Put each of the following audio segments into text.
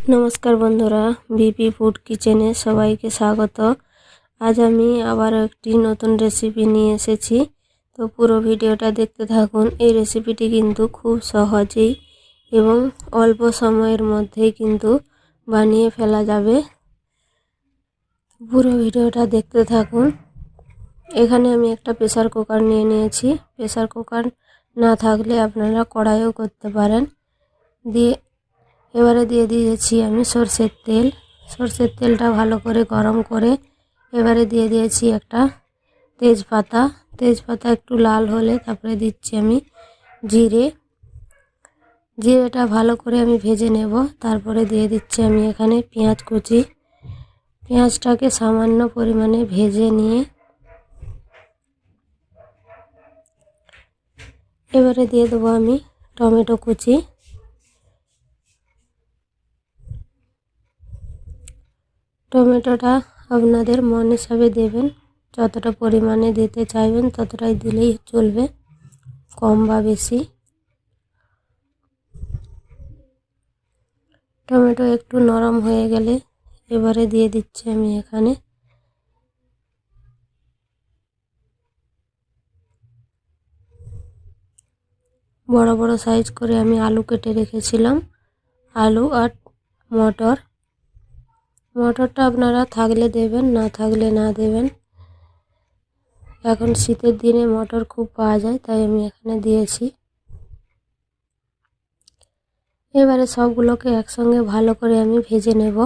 নমস্কার বন্ধুরা BP food কিচেনে সবাইকে স্বাগত। আজ আমি আবার একটি নতুন রেসিপি নিয়ে এসেছি। তো পুরো ভিডিওটা দেখতে থাকুন। এই রেসিপিটি কিন্তু খুব সহজেই এবং অল্প সময়ের মধ্যেই কিন্তু বানিয়ে ফেলা যাবে। পুরো ভিডিওটা দেখতে থাকুন। এখানে আমি একটা প্রেসার কুকার নিয়ে নিয়েছি। প্রেসার কুকার না থাকলে আপনারা কড়াইও করতে পারেন। দিয়ে এবারে দিয়ে দিয়েছি আমি সর্ষের তেল। সর্ষের তেলটা ভালো করে গরম করে এবারে দিয়ে দিয়েছি একটা তেজপাতা। তেজপাতা একটু লাল হলে তারপরে দিচ্ছি আমি জিরে। জিরেটা ভালো করে আমি ভেজে নেব। তারপরে দিয়ে দিচ্ছি আমি এখানে পেঁয়াজ কুচি। পেঁয়াজটাকে সামান্য পরিমাণে ভেজে নিয়ে এবারে দিয়ে দেবো আমি টমেটো কুচি। টমেটোটা আপনাদের মন হিসাবে দেবেন। যতটা পরিমাণে দিতে চাইবেন, ততটাই দিলেই চলবে, কম বা বেশি। টমেটো একটু নরম হয়ে গেলে এবারে দিয়ে দিচ্ছি আমি এখানে। বড় বড় সাইজ করে আমি আলু কেটে রেখেছিলাম। আলু আর মটর। মটরটা আপনারা থাকলে দেবেন, না থাকলে না দেবেন। এখন শীতের দিনে মটর খুব পাওয়া যায়, তাই আমি এখানে দিয়েছি। এবারে সবগুলোকে একসঙ্গে ভালো করে আমি ভেজে নেব।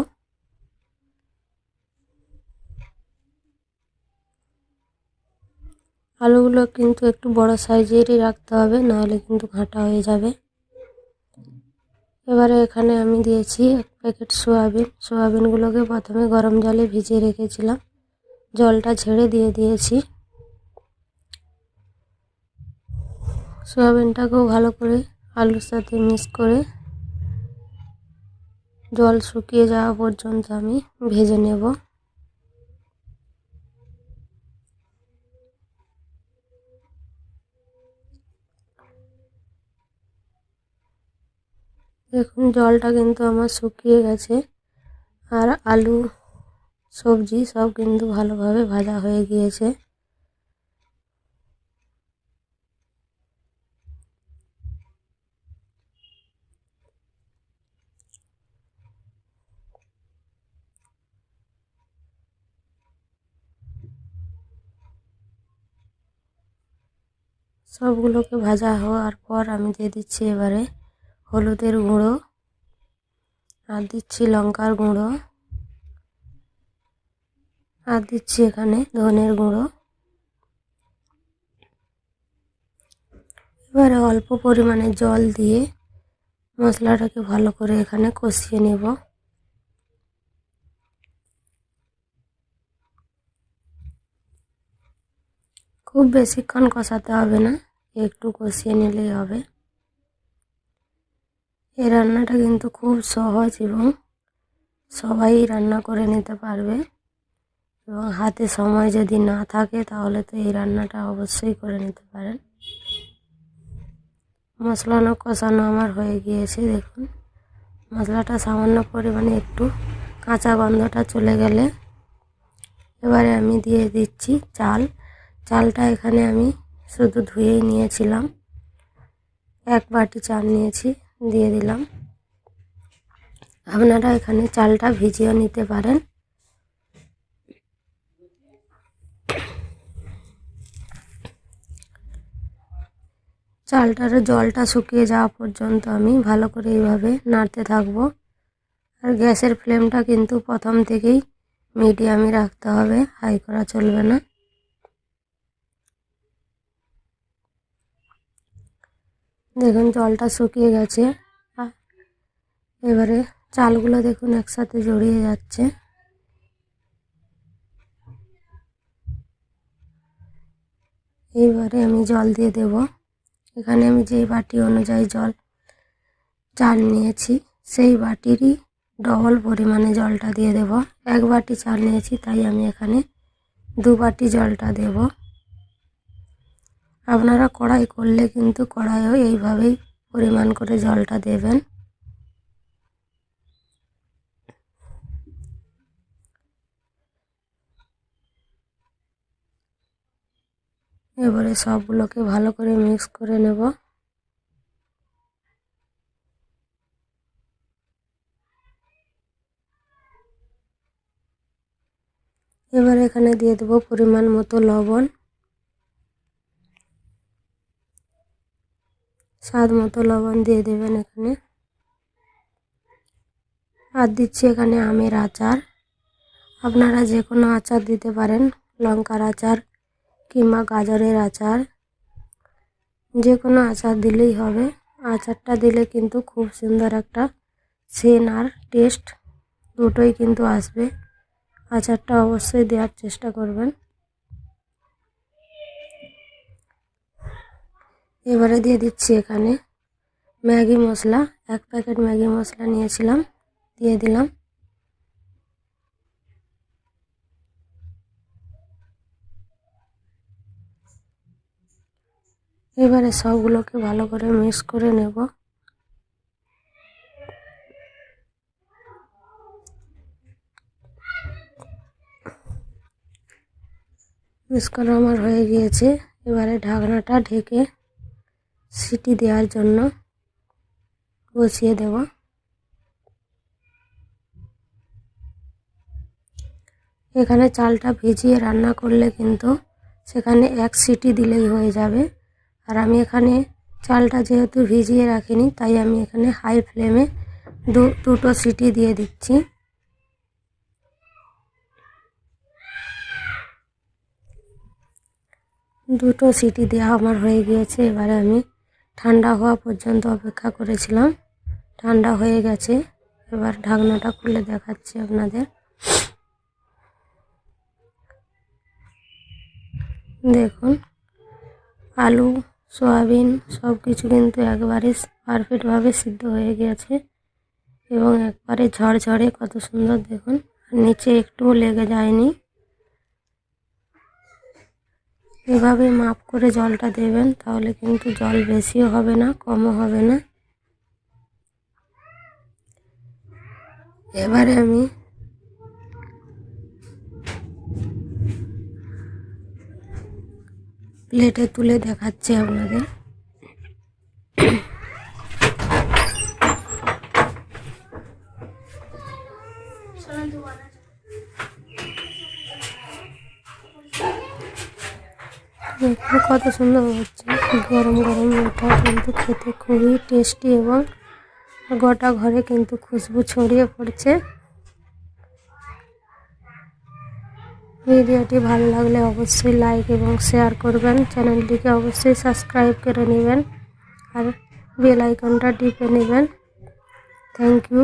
আলুগুলো কিন্তু একটু বড় সাইজেরই রাখতে হবে, নাহলে কিন্তু ঘাঁটা হয়ে যাবে। এবারে এখানে আমি দিয়েছি প্যাকেট সোয়াবিন, সোয়াবিনগুলোকে প্রথমে গরম জলে ভিজিয়ে রেখেছিলাম। জলটা ছেড়ে দিয়ে দিয়েছি। সোয়াবিনটাকেও ভালো করে আলুর সাথে মিক্স করে জল শুকিয়ে যাওয়া পর্যন্ত আমি ভেজে নেব। দেখুন, জলটা কিন্তু আমার শুকিয়ে গেছে আর আলু, সবজি সব কিন্তু ভালোভাবে ভাজা হয়ে গিয়েছে। সবগুলোকে ভাজা হওয়ার পর আমি দিয়ে দিচ্ছি এবারে হলুদের গুঁড়ো, আর দিচ্ছি লঙ্কার গুঁড়ো, আর দিচ্ছি এখানে ধনের গুঁড়ো। এবারে অল্প পরিমাণে জল দিয়ে মশলাটাকে ভালো করে এখানে কষিয়ে নেব। খুব বেশিক্ষণ কষাতে হবে না, একটু কষিয়ে নিলেই হবে। এই রান্নাটা কিন্তু খুব সহজ এবং সবাই রান্না করে নিতে পারবে। এবং হাতে সময় যদি না থাকে তাহলে তো এই রান্নাটা অবশ্যই করে নিতে পারেন। মশলানো কষানো আমার হয়ে গিয়েছে, দেখুন। মশলাটা সামান্য পরিমাণে একটু কাঁচা গন্ধটা চলে গেলে এবারে আমি দিয়ে দিচ্ছি চাল। চালটা এখানে আমি শুধু ধুয়েই নিয়েছিলাম। এক বাটি চাল নিয়েছি। দিয়ে দিলাম। আপনারা এখানে চালটা ভিজিয়ে নিতে পারেন। চালটার জলটা শুকিয়ে যাওয়া পর্যন্ত আমি ভালো করে এইভাবে নাড়তে থাকব। আর গ্যাসের ফ্লেমটা কিন্তু প্রথম থেকেই মিডিয়ামে রাখতে হবে, হাই করা চলবে না। দেখুন, জলটা শুকিয়ে গেছে। এবারে চালগুলো দেখুন একসাথে জড়িয়ে যাচ্ছে। এইবারে আমি জল দিয়ে দেব। এখানে আমি যেই বাটি অনুযায়ী জল, চাল নিয়েছি, সেই বাটিরই ডবল পরিমাণে জলটা দিয়ে দেব। এক বাটি চাল নিয়েছি, তাই আমি এখানে দু বাটি জলটা দেব। আপনারা কড়াই করলে কিন্তু কড়াইও এইভাবেই পরিমাণ করে জলটা দেবেন। এবারে সবগুলোকে ভালো করে মিক্স করে নেব। এবার এখানে দিয়ে দেবো পরিমাণ মতো লবণ। স্বাদ মতো লবণ দিয়ে দেবেন এখানে। আর দিচ্ছি এখানে আমের আচার। আপনারা যে কোনো আচার দিতে পারেন, লঙ্কার আচার কিংবা গাজরের আচার। যে কোনো আচার দিলেই হবে। আচারটা দিলে কিন্তু খুব সুন্দর একটা সেন আর টেস্ট দুটোই কিন্তু আসবে। আচারটা অবশ্যই দেওয়ার চেষ্টা করবেন। এবারে দিয়ে দিচ্ছি এখানে ম্যাগি মশলা, এক প্যাকেট ম্যাগি মশলা নিয়েছিলাম, দিয়ে দিলাম। এবারে সবগুলোকে ভালো করে মিক্স করে নেব। মিক্স করা আমার হয়ে গিয়েছে। এবারে ঢাকনাটা ঢেকে সিটি দেওয়ার জন্য বসিয়ে দেব। এখানে চালটা ভিজিয়ে রান্না করলে কিন্তু সেখানে এক সিটি দিলেই হয়ে যাবে। আর আমি এখানে চালটা যেহেতু ভিজিয়ে রাখিনি, তাই আমি এখানে হাই ফ্লেমে দু, দুটো সিটি দিয়ে দিচ্ছি। দুটো সিটি দেওয়া আমার হয়ে গিয়েছে, এবারে আমি ঠান্ডা হওয়া পর্যন্ত অপেক্ষা করেছিলাম। ঠান্ডা হয়ে গেছে। এবার ঢাকনাটা খুলে দেখাচ্ছি আপনাদের। দেখুন, আলু, সয়াবিন সব কিছু কিন্তু একবারে পারফেক্টভাবে সিদ্ধ হয়ে গেছে এবং একবারে ঝরঝরে কত সুন্দর দেখুন। নিচে একটুও লেগে যায়নি। এভাবে মাপ করে জলটা দেবেন, তাহলে কিন্তু জল বেশিও হবে না, কমও হবে না। এবারে আমি প্লেটে তুলে দেখাচ্ছি আপনাদের। দেখুন কত সুন্দর হচ্ছে। গরম গরম এটা কিন্তু খেতে খুবই টেস্টি এবং গোটা ঘরে কিন্তু খুশবু ছড়িয়ে পড়ছে। ভিডিওটি ভালো লাগলে অবশ্যই লাইক এবং শেয়ার করবেন। চ্যানেলটিকে অবশ্যই সাবস্ক্রাইব করে নেবেন আর বেল আইকনটা টিপে নেবেন। Thank you